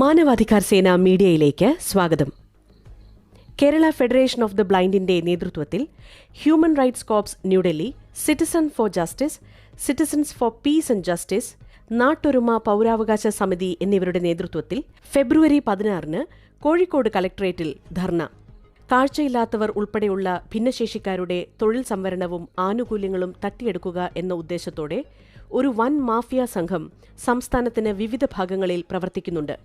മാനവാധികാർ സേന മീഡിയയിലേക്ക് സ്വാഗതം. Kerala federation of the ബ്ലൈൻഡിന്റെ നേതൃത്വത്തിൽ human rights corps New Delhi citizen for justice citizens for peace and justice Nattoruma പൗരാവകാശ സമിതി എന്നിവരുടെ നേതൃത്വത്തിൽ ഫെബ്രുവരി പതിനാറിന് കോഴിക്കോട് കളക്ടറേറ്റിൽ ധർണ. കാഴ്ചയില്ലാത്തവർ ഉൾപ്പെടെയുള്ള ഭിന്നശേഷിക്കാരുടെ തൊഴിൽ സംവരണവും ആനുകൂല്യങ്ങളും തട്ടിയെടുക്കുക എന്ന ഉദ്ദേശത്തോടെ ഒരു വൻ മാഫിയ സംഘം സംസ്ഥാനത്തിന് വിവിധ ഭാഗങ്ങളിൽ പ്രവർത്തിക്കുന്നുണ്ട്.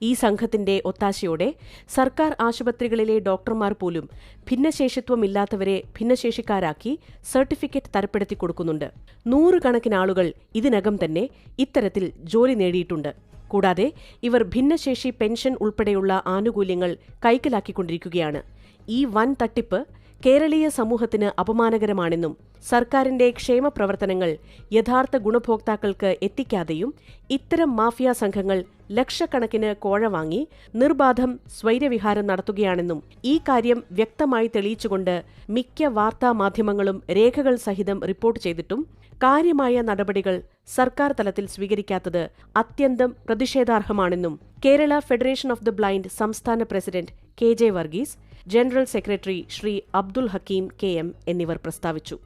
ഈ സംഘത്തിന്റെ ഒത്താശയോടെ സർക്കാർ ആശുപത്രികളിലെ ഡോക്ടർമാർ പോലും ഭിന്നശേഷിത്വമില്ലാത്തവരെ ഭിന്നശേഷിക്കാരാക്കി സർട്ടിഫിക്കറ്റ് തരപ്പെടുത്തി കൊടുക്കുന്നുണ്ട്. നൂറുകണക്കിന് ആളുകൾ ഇതിനകം തന്നെ ഇത്തരത്തിൽ ജോലി നേടിയിട്ടുണ്ട്. കൂടാതെ ഇവർ ഭിന്നശേഷി പെൻഷൻ ഉൾപ്പെടെയുള്ള ആനുകൂല്യങ്ങൾ കൈക്കലാക്കിക്കൊണ്ടിരിക്കുകയാണ്. ഈ വൻ തട്ടിപ്പ് കേരളീയ സമൂഹത്തിന് അപമാനകരമാണെന്നും സർക്കാരിന്റെ ക്ഷേമ പ്രവർത്തനങ്ങൾ യഥാർത്ഥ ഗുണഭോക്താക്കൾക്ക് എത്തിക്കാതെയും ഇത്തരം മാഫിയ സംഘങ്ങൾ ലക്ഷക്കണക്കിന് കോഴ വാങ്ങി നിർബാധം സ്വൈരവിഹാരം നടത്തുകയാണെന്നും ഈ കാര്യം വ്യക്തമായി തെളിയിച്ചുകൊണ്ട് മിക്ക വാർത്താ മാധ്യമങ്ങളും രേഖകൾ സഹിതം റിപ്പോർട്ട് ചെയ്തിട്ടും കാര്യമായ നടപടികൾ സർക്കാർ തലത്തിൽ സ്വീകരിക്കാത്തത് അത്യന്തം പ്രതിഷേധാർഹമാണെന്നും Kerala federation of the blind സംസ്ഥാന president K J Varghese general secretary Shri Abdul Hakeem K M എന്നിവർ പ്രസ്താവിച്ചു.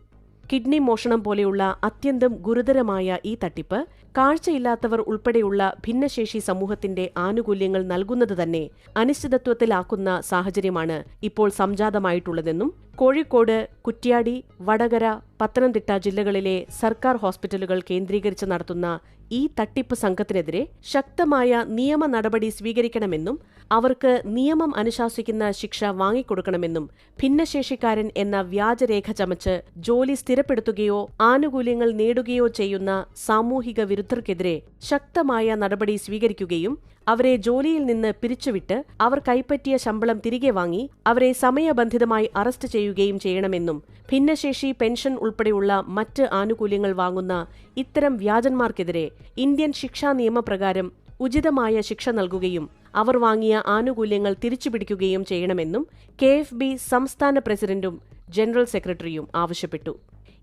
കിഡ്നി മോഷണം പോലെയുള്ള അത്യന്തം ഗുരുതരമായ ഈ തട്ടിപ്പ് കാഴ്ചയില്ലാത്തവർ ഉൾപ്പെടെയുള്ള ഭിന്നശേഷി സമൂഹത്തിന്റെ ആനുകൂല്യങ്ങൾ നൽകുന്നത് തന്നെ അനിശ്ചിതത്വത്തിലാക്കുന്ന സാഹചര്യമാണ് ഇപ്പോൾ സംജാതമായിട്ടുള്ളതെന്നും കോഴിക്കോട് കുറ്റ്യാടി വടകര പത്തനംതിട്ട ജില്ലകളിലെ സർക്കാർ ഹോസ്പിറ്റലുകൾ കേന്ദ്രീകരിച്ച് നടത്തുന്ന ഈ തട്ടിപ്പ് സംഘത്തിനെതിരെ ശക്തമായ നിയമ നടപടി സ്വീകരിക്കണമെന്നും അവർക്ക് നിയമം അനുശാസിക്കുന്ന ശിക്ഷ വാങ്ങിക്കൊടുക്കണമെന്നും ഭിന്നശേഷിക്കാരൻ എന്ന വ്യാജരേഖ ചമച്ച് ജോലി സ്ഥിരപ്പെടുത്തുകയോ ആനുകൂല്യങ്ങൾ നേടുകയോ ചെയ്യുന്ന സാമൂഹിക വിരുദ്ധർക്കെതിരെ ശക്തമായ നടപടി സ്വീകരിക്കുകയും അവരെ ജോലിയിൽ നിന്ന് പിരിച്ചുവിട്ട് അവർ കൈപ്പറ്റിയ ശമ്പളം തിരികെ വാങ്ങി അവരെ സമയബന്ധിതമായി അറസ്റ്റ് ചെയ്യുകയും ചെയ്യണമെന്നും ഭിന്നശേഷി പെൻഷൻ ഉൾപ്പെടെയുള്ള മറ്റ് ആനുകൂല്യങ്ങൾ വാങ്ങുന്ന ഇത്തരം വ്യാജന്മാർക്കെതിരെ ഇന്ത്യൻ ശിക്ഷാ നിയമപ്രകാരം ഉചിതമായ ശിക്ഷ നൽകുകയും അവർ വാങ്ങിയ ആനുകൂല്യങ്ങൾ തിരിച്ചുപിടിക്കുകയും ചെയ്യണമെന്നും കെ എഫ് ബി സംസ്ഥാന പ്രസിഡന്റും ജനറൽ സെക്രട്ടറിയും ആവശ്യപ്പെട്ടു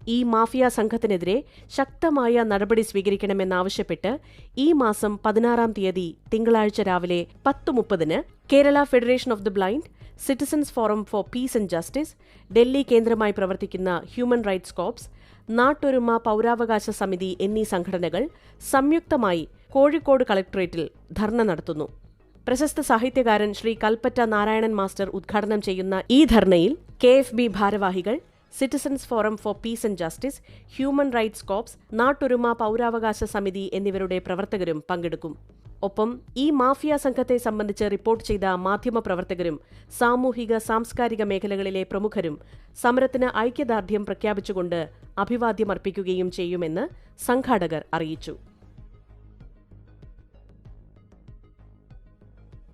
ഈ മാഫിയ സംഘത്തിനെതിരെ ശക്തമായ നടപടി സ്വീകരിക്കണമെന്നാവശ്യപ്പെട്ട് ഈ മാസം പതിനാറാം തീയതി തിങ്കളാഴ്ച രാവിലെ പത്ത് മുപ്പതിന് Kerala federation of the blind citizens forum for peace and justice Delhi കേന്ദ്രമായി പ്രവർത്തിക്കുന്ന ഹ്യൂമൻ റൈറ്റ്സ് കോപ്സ് നാട്ടൊരുമ പൗരാവകാശ സമിതി എന്നീ സംഘടനകൾ സംയുക്തമായി കോഴിക്കോട് കളക്ടറേറ്റിൽ ധർണ നടത്തുന്നു. പ്രശസ്ത സാഹിത്യകാരൻ ശ്രീ കൽപ്പറ്റ നാരായണൻ മാസ്റ്റർ ഉദ്ഘാടനം ചെയ്യുന്ന ഈ ധർണയിൽ കെ എഫ് ബി ഭാരവാഹികൾ citizens forum for peace and justice human rights corps Nattoruma പൗരാവകാശ സമിതി എന്നിവരുടെ പ്രവർത്തകരും പങ്കെടുക്കും. ഒപ്പം ഈ മാഫിയ സംഘത്തെ സംബന്ധിച്ച് റിപ്പോർട്ട് ചെയ്ത മാധ്യമപ്രവർത്തകരും സാമൂഹിക സാംസ്കാരിക മേഖലകളിലെ പ്രമുഖരും സമരത്തിന് ഐക്യദാർഢ്യം പ്രഖ്യാപിച്ചുകൊണ്ട് അഭിവാദ്യമർപ്പിക്കുകയും ചെയ്യുമെന്ന് സംഘാടകർ അറിയിച്ചു.